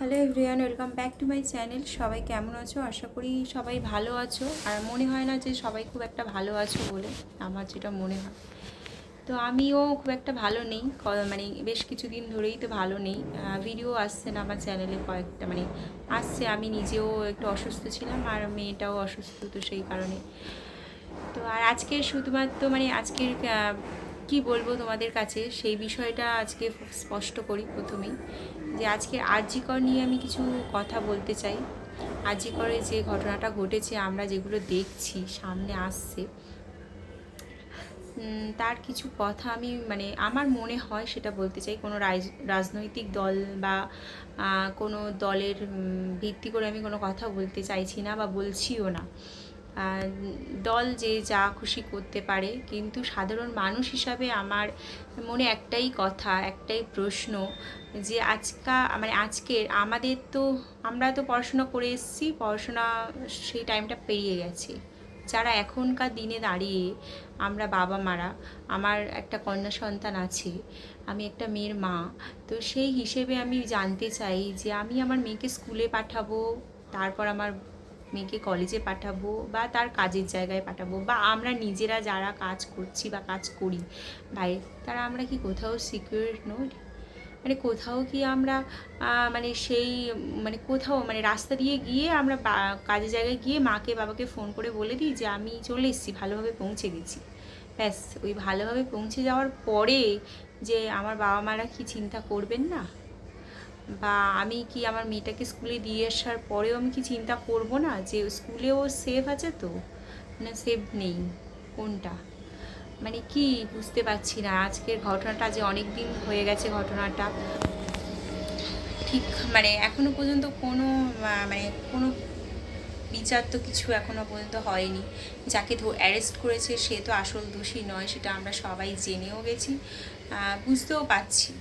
Hello everyone, welcome back to my channel. সবাই কেমন আছো? আশা করি সবাই ভালো আছো। আর মনে হয় না যে সবাই খুব একটা ভালো আছো বলে আমার যেটা মনে হয়। তো আমিও খুব একটা ভালো নেই। মানে বেশ কিছুদিন ধরেই তো ভালো নেই। ভিডিও আসছে না আমার চ্যানেলে কয়েকটা মানে আসছে। আমি নিজেও একটু অসুস্থ ছিলাম আর মেয়েটাও অসুস্থ তো সেই কারণে। তো আর আজকে শুধুমাত্র মানে আজকের কি বলব তোমাদের কাছে? সেই বিষয়টা আজকে স্পষ্ট করি প্রথমেই। যে আজকে আরজিকর নিয়ে আমি কিছু কথা বলতে চাই। আরজিকরে যে ঘটনাটা ঘটেছে, আমরা যেগুলো দেখছি, সামনে আসছে তার কিছু কথা আমি মানে আমার মনে হয় সেটা বলতে চাই। কোনো রাজ- রাজনৈতিক দল বা কোনো দলের ভিত্তি করে আমি কোনো কথা বলতে চাইছি না বা বলছিও না। দল যে যা খুশি করতে পারে, কিন্তু সাধারণ মানুষ হিসাবে আমার মনে একটাই কথা, একটাই প্রশ্ন যে আজকা মানে আজকের আমাদের তো, আমরা তো পড়াশোনা করে এসেছি, পড়াশোনা সেই টাইমটা পেরিয়ে গেছে। যারা এখনকার দিনে দাঁড়িয়ে আমরা বাবা মারা, আমার একটা কন্যা সন্তান আছে, আমি একটা মেয়ের মা, তো সেই হিসেবে আমি জানতে চাই যে আমি আমার মেয়েকে স্কুলে পাঠাবো, তারপর আমার মেয়েকে কলেজে পাঠাবো বা তার কাজের জায়গায় পাঠাবো বা আমরা নিজেরা যারা কাজ করছি বা কাজ করি বাইরে তারা আমরা কি কোথাও সিকিউর নই? মানে কোথাও কি আমরা মানে সেই মানে কোথাও মানে রাস্তা দিয়ে গিয়ে আমরা কাজের জায়গায় গিয়ে মাকে, বাবাকে ফোন করে বলে দিই যে আমি চলে এসেছি, ভালোভাবে পৌঁছে গেছি। ব্যাস, ওই ভালোভাবে পৌঁছে যাওয়ার পরে যে আমার বাবা মারা কি চিন্তা করবেন না? বা আমি কি আমার মেয়েটাকে স্কুলে দিয়ে আসার পরেও আমি কি চিন্তা করব না যে স্কুলেও সেফ আছে তো? না সেফ নেই। কোনটা? মানে কি বুঝতে পারছি না। আজকের ঘটনাটা যে অনেক দিন হয়ে গেছে ঘটনাটা। ঠিক মানে এখনও পর্যন্ত কোনো মানে কোনো বিচার তো কিছু এখনও পর্যন্ত হয়নি। যাকে অ্যারেস্ট করেছে সে তো আসল দোষী নয়, সেটা আমরা সবাই জেনেও গেছি। বুঝতেও পারছি।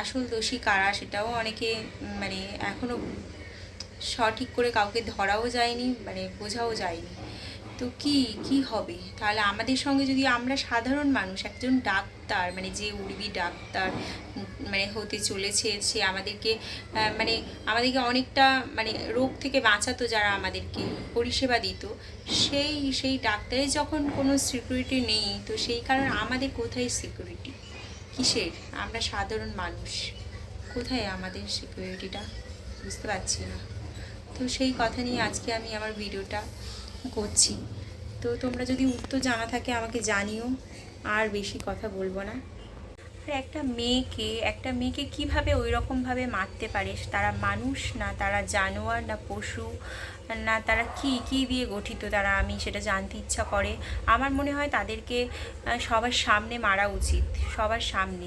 আসল দোষী কারা সেটাও অনেকে মানে এখনও সঠিক করে কাউকে ধরাও যায়নি মানে বোঝাও যায়নি। তো কি কি হবে? তাহলে আমাদের সঙ্গে যদি আমরা সাধারণ মানুষ, একজন ডাক্তার মানে যে উর্বি ডাক্তার মানে হতে চলেছে, সে আমাদেরকে মানে আমাদেরকে অনেকটা মানে রোগ থেকে বাঁচাতো, যারা আমাদেরকে পরিষেবা দিত, সেই সেই ডাক্তারের যখন কোনো সিকিউরিটি নেই, তো সেই কারণে আমাদের কোথায় সিকিউরিটি কিসের? আমরা সাধারণ মানুষ। কোথায় আমাদের সিকিউরিটিটা বুঝতে পারছি না। তো সেই কথা নিয়ে আজকে আমি আমার ভিডিওটা করছি। তো তোমরা যদি উত্তর জানা থাকে আমাকে জানিও। আর বেশি কথা বলব না। একটা মেয়েকে একটা মেয়েকে কীভাবে ওই রকমভাবে মারতে পারে তারা মানুষ না তারা জানোয়ার না পশু? না তারা কি কি দিয়ে গঠিত তারা? আমি সেটা জানতে ইচ্ছা করে। আমার মনে হয় তাদেরকে সবার সামনে মারা উচিত। সবার সামনে।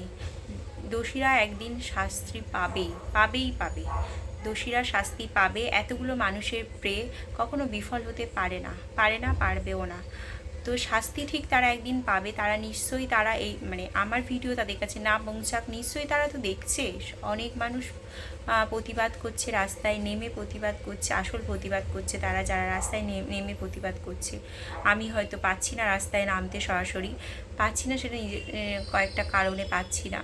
দোষীরা একদিন শাস্তি পাবেই পাবেই পাবে। দোষীরা শাস্তি পাবে। এতগুলো মানুষের প্রে কখনো বিফল হতে পারে না পারে না, পারবেও না। তো শাস্তি ঠিক তারা একদিন পাবে, তারা নিশ্চয়ই তারা এই মানে আমার ভিডিও তাদের কাছে না পৌঁছাক, নিশ্চয়ই তারা তো দেখছে। অনেক মানুষ প্রতিবাদ করছে, রাস্তায় নেমে প্রতিবাদ করছে, আসল প্রতিবাদ করছে তারা, যারা রাস্তায় নেমে প্রতিবাদ করছে। আমি হয়তো পাচ্ছি না রাস্তায় নামতে সরাসরি, পাচ্ছি না সেটা কয়েকটা কারণে পাচ্ছি না।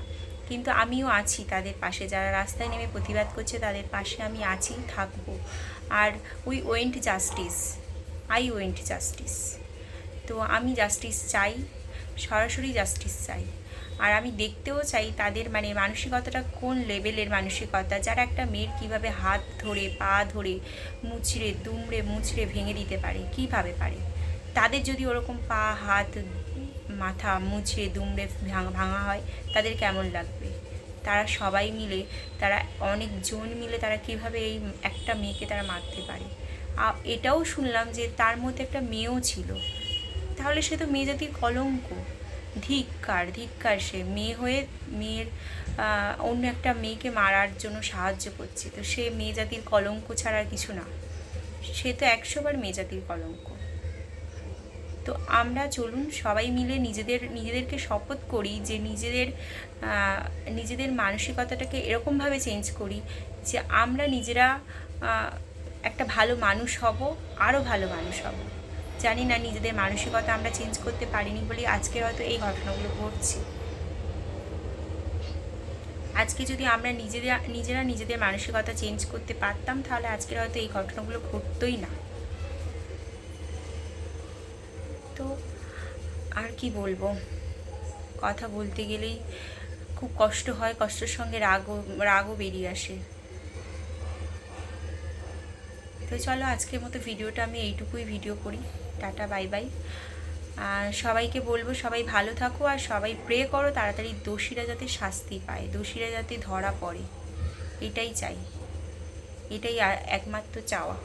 কিন্তু আমিও আছি তাদের পাশে, যারা রাস্তায় নেমে প্রতিবাদ করছে তাদের পাশে আমি আছি, থাকব। আর we went justice I went justice তো আমি জাস্টিস চাই, সরাসরি জাস্টিস চাই। আর আমি দেখতেও চাই তাদের মানে মানসিকতাটা কোন লেভেলের মানসিকতা, যারা একটা মেয়ের কীভাবে হাত ধরে, পা ধরে, মুচড়ে, দুমড়ে, মুচড়ে ভেঙে দিতে পারে, কীভাবে পারে? তাদের যদি ওরকম পা, হাত, মাথা মুচড়ে দুমড়ে ভাঙা ভাঙা হয়, তাদের কেমন লাগবে? তারা সবাই মিলে, তারা অনেকজন মিলে তারা কীভাবে এই একটা মেয়েকে তারা মারতে পারে? এটাও শুনলাম যে তার মধ্যে একটা মেয়েও ছিল। তাহলে সে তো মেয়ে জাতির কলঙ্ক। ধিক্কার ধিক্কার সে। মেয়ে হয়ে মেয়ের অন্য একটা মেয়েকে মারার জন্য সাহায্য করছে। তো সে মেয়ে জাতির কলঙ্ক ছাড়া কিছু না। সে তো একশোবার মেয়ে জাতির কলঙ্ক। তো আমরা চলুন সবাই মিলে নিজেদের, নিজেদেরকে শপথ করি যে নিজেদের নিজেদের মানসিকতাটাকে এরকমভাবে চেঞ্জ করি যে আমরা নিজেরা একটা ভালো মানুষ হব, আরও ভালো মানুষ হব। জানি না, নিজেদের মানসিকতা আমরা চেঞ্জ করতে পারিনি বলে আজকে হয়তো এই ঘটনাগুলো ঘটছে। আজকে যদি আমরা নিজেরা নিজেরা নিজেদের মানসিকতা চেঞ্জ করতে পারতাম, তাহলে আজকের হয়তো এই ঘটনাগুলো ঘটতোই না। তো আর কি বলব? কথা বলতে গেলেই খুব কষ্ট হয়, কষ্টের সঙ্গে রাগও রাগও বেরিয়ে আসে। তো চলো আজকের মতো ভিডিওটা আমি এইটুকুই ভিডিও করি। Tata, bye bye. আর সবাইকে বলব, সবাই ভালো থাকো আর সবাই প্রে করো, তাড়াতাড়ি দোষীরা যাতে শাস্তি পায়, দোষীরা যাতে ধরা পড়ে। এটাই চাই। এটাই একমাত্র চাওয়া।